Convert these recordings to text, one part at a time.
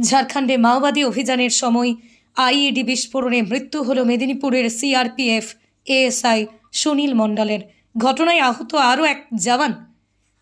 ঝাড়খণ্ডে মাওবাদী অভিযানের সময় আইইডি বিস্ফোরণে মৃত্যু হল মেদিনীপুরের সিআরপিএফ এএসআই সুনীল মণ্ডলের। ঘটনায় আহত আরও এক জওয়ান।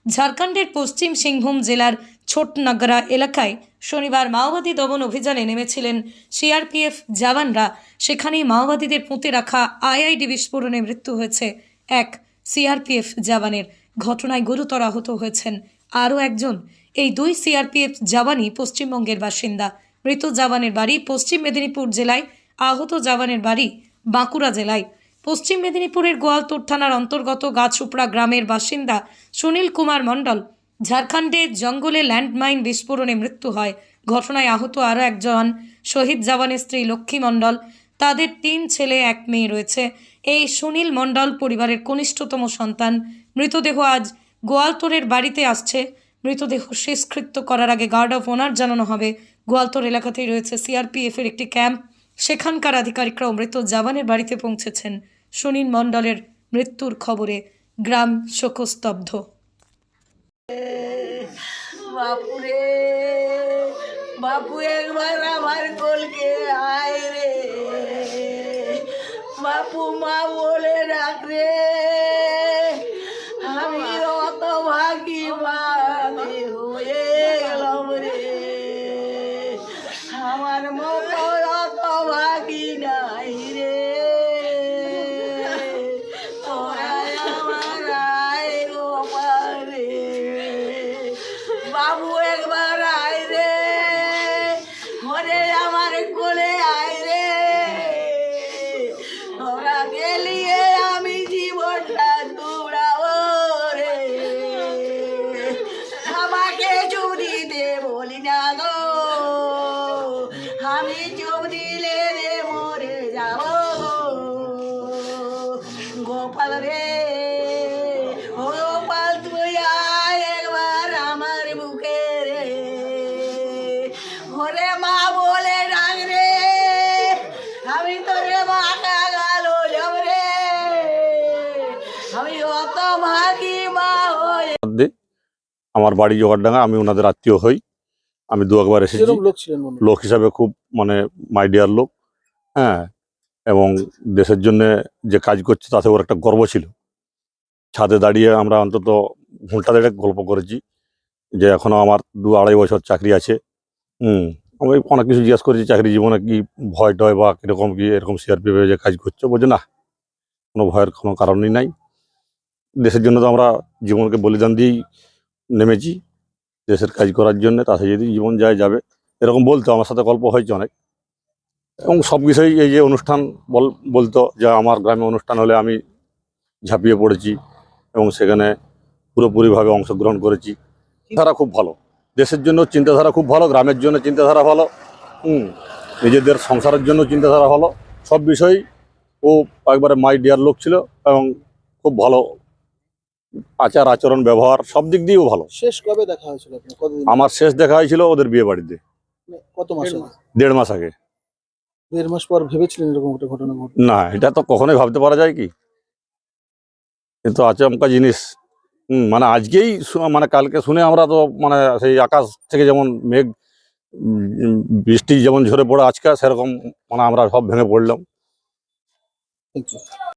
ঝাড়খণ্ডের পশ্চিম সিংভূম জেলার ছোটনাগরা এলাকায় শনিবার মাওবাদী দমন অভিযানে নেমেছিলেন সিআরপিএফ জওয়ানরা। সেখানেই মাওবাদীদের পুঁতে রাখা আইআইডি বিস্ফোরণে মৃত্যু হয়েছে এক সিআরপিএফ জওয়ানের। ঘটনায় গুরুতর আহত হয়েছেন আরও একজন। এই দুই সিআরপিএফ জওয়ানই পশ্চিমবঙ্গের বাসিন্দা। মৃত জওয়ানের বাড়ি পশ্চিম মেদিনীপুর জেলায়, আহত জওয়ানের বাড়ি বাঁকুড়া জেলায়। পশ্চিম মেদিনীপুরের গোয়ালতোড় থানার অন্তর্গত গাছুপড়া গ্রামের বাসিন্দা সুনীল কুমার মণ্ডল, ঝাড়খণ্ডে জঙ্গলে ল্যান্ডমাইন বিস্ফোরণে মৃত্যু হয়। ঘটনায় আহত আরও একজন শহীদ জওয়ানের স্ত্রী লক্ষ্মী মণ্ডল, তাদের তিন ছেলে, এক মেয়ে রয়েছে। এই সুনীল মণ্ডল পরিবারের কনিষ্ঠতম সন্তান। মৃতদেহ আজ গোয়ালতোড়ের বাড়িতে আসছে। মৃতদেহ শেষকৃত্য করার আগে গার্ড অফ অনার জানানো হবে। গোয়ালতোড় এলাকাতেই রয়েছে সিআরপিএফের একটি ক্যাম্প। সেখানকার আধিকারিকরাও মৃত জাবানের বাড়িতে পৌঁছেছেন। সুনীল মণ্ডলের মৃত্যুর খবরে গ্রাম শোকস্তব্ধ। বাপুরে বাপু একবার আমার আয় রে। বাপু মা বলে ডাক রে। i Babu আমার বাড়ি জোগাড়ডাঙ্গা আমি ওনাদের আত্মীয় হই। আমি দু একবার এসেছি। লোক হিসাবে খুব মানে মাইডিয়ার লোক। হ্যাঁ এবং দেশের জন্য যে কাজ করছে তাতে ওর একটা গর্ব ছিল। ছাদে দাঁড়িয়ে আমরা অন্তত ঘণ্টা দেড়েক গল্প করেছি যে এখনও আমার দু আড়াই বছর চাকরি আছে। হুম আমি অনেক কিছু জিজ্ঞাসা করেছি চাকরি জীবনে কি ভয় টয় বা কীরকম কি এরকম সিআরপি যে কাজ করছ? বলছে না কোনো ভয়ের কোনো কারণই নাই। দেশের জন্য তো আমরা জীবনকে বলিদান দিয়েই নেমেছি দেশের কাজ করার জন্য, তাতে যদি জীবন যায়, যাবে। এরকম বলতো, আমার সাথে গল্প হয়েছে অনেক। এবং সব বিষয়েই এই যে অনুষ্ঠান বল, বলতো যে আমার গ্রামে অনুষ্ঠান হলে আমি ঝাঁপিয়ে পড়েছি এবং সেখানে পুরোপুরিভাবে অংশগ্রহণ করেছি। ধারা খুব ভালো। দেশের জন্য চিন্তাধারা খুব ভালো, গ্রামের জন্য চিন্তাধারা ভালো, হুম, নিজেদের সংসারের জন্য চিন্তাধারা ভালো। সব বিষয়েই ও একবারে মাই ডিয়ার লোক ছিল এবং খুব ভালো আচার আচরণ ব্যবহার সব দিক দিয়েও ভালো। শেষ কবে দেখা হয়েছিল আমার শেষ দেখা হয়েছিল ওদের বিয়ে বাড়িতে। মানে কত মাস দেড় মাস। আগে। দেড় মাস পর ভেবেছিলেন এরকম একটা ঘটনা ঘটবে? না এটা তো কখনোই ভাবতে পারা যায় কি? কিন্তু আচমকা জিনিস। হুম মানে আজকেই মানে কালকে শুনে আমরা তো মানে সেই আকাশ থেকে যেমন মেঘ বৃষ্টি যেমন ঝরে পড়ে আজকে সেরকম মানে আমরা সব ভেঙে পড়লাম। you.